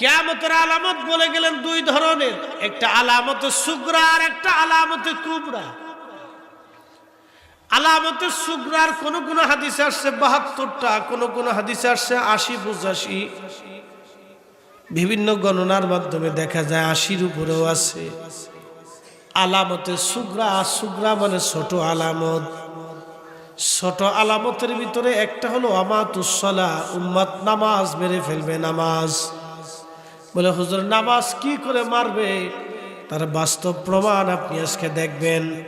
কেয়ামতের আলামত বলে গেলেন দুই ধরনের, একটা আলামতে সুগ্রা আর একটা আলামতে কুবরা। আলামতে সুগ্রার কোন কোন হাদিসে আসছে বাহাত্তরটা, কোন কোন হাদিসে আসছে আশি পঁচাশি। বিভিন্ন গণনার মাধ্যমে দেখা যায় আশির উপরেও আছে। আলামতে সুগ্রা সুগ্রা মানে ছোট আলামত। ছোট আলামতের ভিতরে একটা হলো আমাতুসলা উম্মাত নামাজ মেরে ফেলবে নামাজ। বলে, হুজুর, নামাজ কি করে মারবে? তার বাস্তব প্রমাণ আপনি আজকে দেখবেন।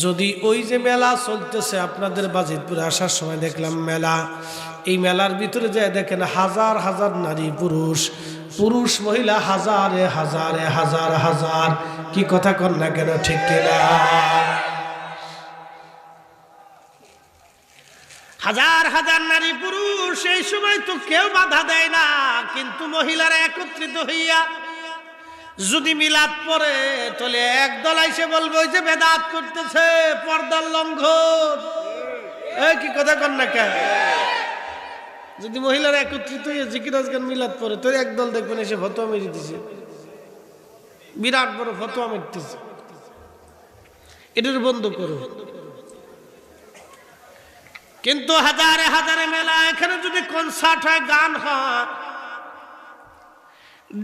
যদি ওই যে মেলা চলতেছে আপনাদের বাজিতপুরে আসার সময় দেখলাম মেলা। এই মেলার ভিতরে যায় দেখেন হাজার হাজার নারী পুরুষ। পুরুষ, মহিলা, হাজারে হাজারে হাজার হাজার। কি কথা কর না কেন, ঠিক কিনা? হাজার হাজার নারী পুরুষ, এই সময় তো কেউ বাধা দেয় না। কিন্তু মহিলারা একত্রিত হইয়া যদি মিলাদ পরে তাহলে একদল আইসে বলবে, ওই যে বেদাত করতেছে, পর্দার লঙ্ঘন। এই কি কথা কর না কেন? যদি মহিলারা একত্রিত হয়ে জিকিরাজ গান মিলাদ পরে তো একদল দেখবেন এসে ফতোয়া মেরে দিছে বিরাট বড় ফতোয়া মেরতেছে। এটার বন্ধ করো। কিন্তু হাজারে হাজারে মেলা, এখানে যদি কনসার্ট হয়, গান হয়।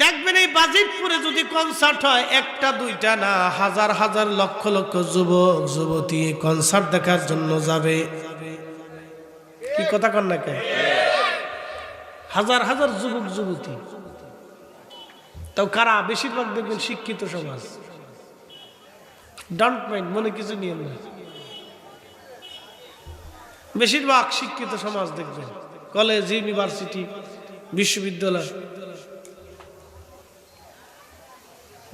দেখবেন এই বাজিতপুরে যদি কনসার্ট হয়, একটা, দুইটা না, হাজার হাজার, লক্ষ লক্ষ যুবক, যুবতী কনসার্ট দেখার জন্য যাবে। কি কথা কন না কেন? হাজার হাজার যুবক, যুবতী। তাও কারা? বেশিরভাগ দেখবেন শিক্ষিত সমাজ। ডন্ট মাইন্ড মনে কিছু নিয়ম নেই। বেশিরভাগ শিক্ষিত সমাজ দেখবেন। কলেজ, ইউনিভার্সিটি, বিশ্ববিদ্যালয়।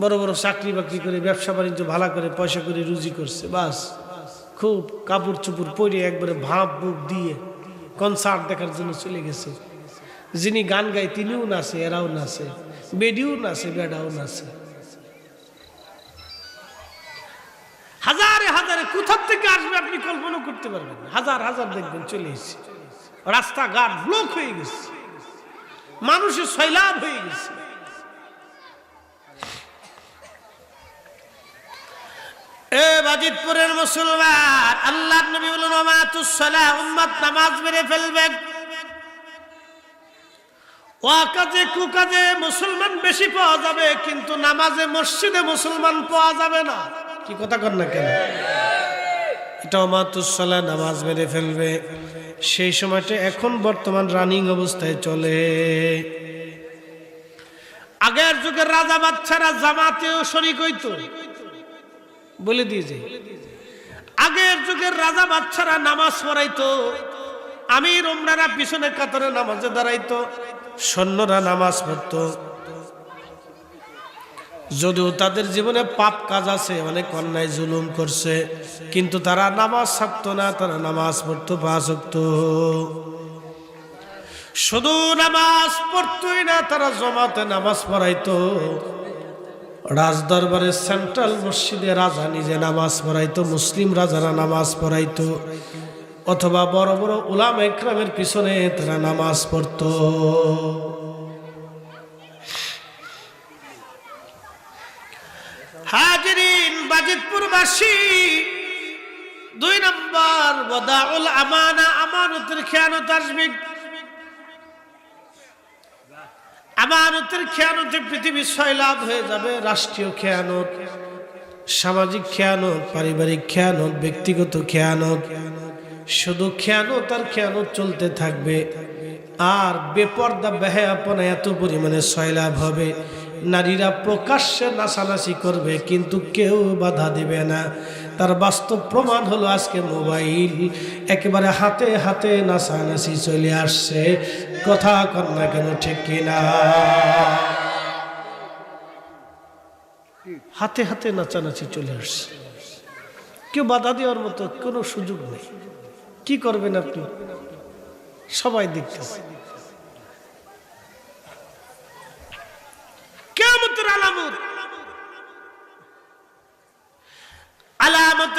বড় বড় চাকরি বাকরি করে, ব্যবসা বাণিজ্য ভালো করে, পয়সা করে রুজি করছে, বাস। খুব কাপড় চুপুর পরে একবারে ভাব বুক দিয়ে কনসার্ট দেখার জন্য চলে গেছে। যিনি গান গায়, তিনিও নাচে, এরাও নাচে। বেডিও নাচে, বেডাও নাচে। কোথার থেকে আসবে আপনি কল্পনা করতে পারবেন হাজার হাজার দেখবেন চলে এসেছে। রাস্তাঘাট ব্লক হয়ে গেছে। মানুষের সৈলাভ হয়ে গেছে। এ বাজিতপুরের মুসলমান আল্লাহ নবী বলুন, ওমাতুসসালা উম্মত নামাজ মেরে ফেলবেন। ও কাজে কুকাজে মুসলমান বেশি পাওয়া যাবে, কিন্তু নামাজে মসজিদে মুসলমান পাওয়া যাবে না। কি কথা কর না কেন? এটা অমাতুসলা নামাজ মেরে ফেলবে। সেই সময়টা এখন বর্তমান রানিং অবস্থায় চলে। আগের যুগের রাজা বাচ্চারা জামাতেও শরিক হইতো। বলে দিয়েছে আগের যুগের রাজা বাচ্চারা নামাজ পড়াইতো, আমির ওমরারা পিছনে কাতারে নামাজে দাঁড়াইতো, সৈন্যরা নামাজ পড়তো। যদিও তাদের জীবনে পাপ কাজ আছে, অনেক অন্যায় জুলুম করছে, কিন্তু তারা নামাজ ছাড়তো না, তারা নামাজ পড়তো পাঁচ হতো শুধু নামাজ পড়তোই না, তারা জমাতে নামাজ পড়াইতো। রাজদরবারের সেন্ট্রাল মসজিদে রাজা নিজে নামাজ পড়াইতো, মুসলিম রাজারা নামাজ পড়াইতো, অথবা বড় বড় উলাম একরামের পিছনে তারা নামাজ পড়তো। বাজিতপুরবাসী দুই নম্বর বদাউল আমানা, আমানতের খেয়ানত আসবে। আমানতের খেয়ানতে পৃথিবী সয়লাভ হয়ে যাবে, রাষ্ট্রীয় খেয়ানত, সামাজিক খেয়ানত, পারিবারিক খেয়ানত, ব্যক্তিগত খেয়ানত। শুধু খেয়ানত আর খেয়ানত চলতে থাকবে, আর বেপর্দা, বেহায়াপনা এত পরিমাণে সয়লাভ হবে। নারীরা প্রকাশ্যে নাচানাচি করবে, কিন্তু কেউ বাধা দিবে না। তার বাস্তব প্রমাণ হলো আজকে মোবাইল। একেবারে হাতে হাতে নাচানাচি চলে আসছে। কথা কর না কেন, ঠিক কিনা হাতে হাতে নাচানাচি চলে আসছে। কেউ বাধা দেওয়ার মতো কোনো সুযোগ নেই। কি করবেন আপনি? সবাই দেখতেছে কেমতের আলামত আলামত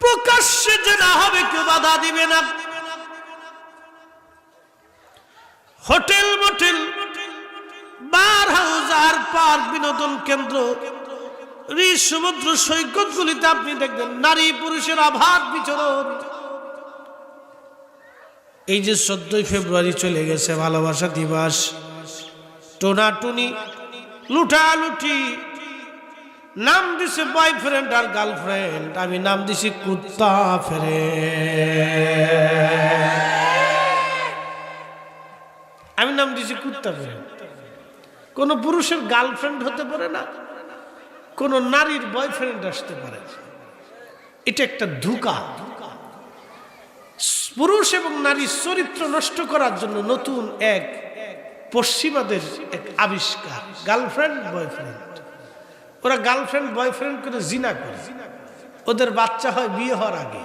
প্রকাশ্যে জেনা হবে কেউ বাধা দিবে না। হোটেল মোটেল, বার হাউস আর পার্ক বিনোদন কেন্দ্র। সমুদ্র সৈকতগুলিতে আপনি দেখবেন নারী পুরুষের আভাত বিচরণ। এই যে চোদ্দই ফেব্রুয়ারি চলে গেছে, ভালোবাসা দিবস। টোনাটুনি, লুটালুটি। নাম দিছে বয়ফ্রেন্ড আর গার্লফ্রেন্ড আমি নাম দিছি কুত্তা ফেরে আমি নাম দিছি কুত্তা ফেরে কোন পুরুষের গার্লফ্রেন্ড হতে পারে না, কোন নারীর বয়ফ্রেন্ড আসতে পারে। এটা একটা ধোঁকা। পুরুষ এবং নারীর চরিত্র নষ্ট করার জন্য নতুন এক পশ্চিমাদের এক আবিষ্কার গার্লফ্রেন্ড বয়ফ্রেন্ড ওরা গার্লফ্রেন্ড বয়ফ্রেন্ড করে জিনা করে। ওদের বাচ্চা হয় বিয়ে হওয়ার আগে।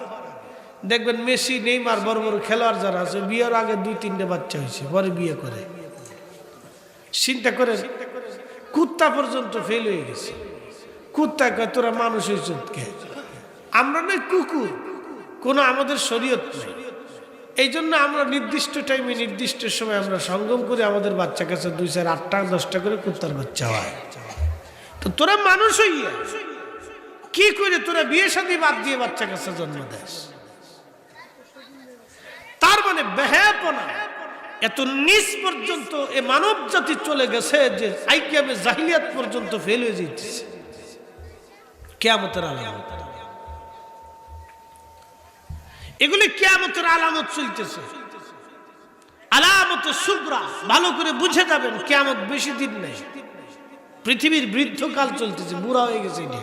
দেখবেন মেসি, নেইমার, বড় বড় খেলোয়াড় যারা আছে, বিয়ের আগে দুই, তিনটে বাচ্চা হয়েছে, পরে বিয়ে করে। চিন্তা করে কুত্তা পর্যন্ত ফেল হয়ে গেছে। কুত্তা কয়, তোরা মানুষ হয়েছ আমরা নয়, কুকুর। কোনো আমাদের শরীয়ত নেই। এই জন্য আমরা নির্দিষ্ট টাইমে নির্দিষ্ট সময় আমরা সঙ্গম করে আমাদের বাচ্চা কাছে দুই চার আটটা, দশটা করে কুত্তার বাচ্চা হয়। তো তোরা মানুষ হইয়া, কি করে তোরা বিয়ে শাদী বাদ দিয়ে বাচ্চা কাছে জন্ম দেস? তার মানে বেহাপনা এত নিচ পর্যন্ত এ মানব জাতি চলে গেছে যে আইকিয়ামে জাহিলিয়াত পর্যন্ত ফেল হয়ে যেতেছে কেয়ামতের আলামত। এগুলি কেয়ামতের আলামত চলতেছে। আলামত সুগ্রা ভালো করে বুঝে যাবেন, কেয়ামত বেশি দিন নেই। পৃথিবীর বৃদ্ধকাল চলতেছে, বুড়া হয়ে গেছে এটা।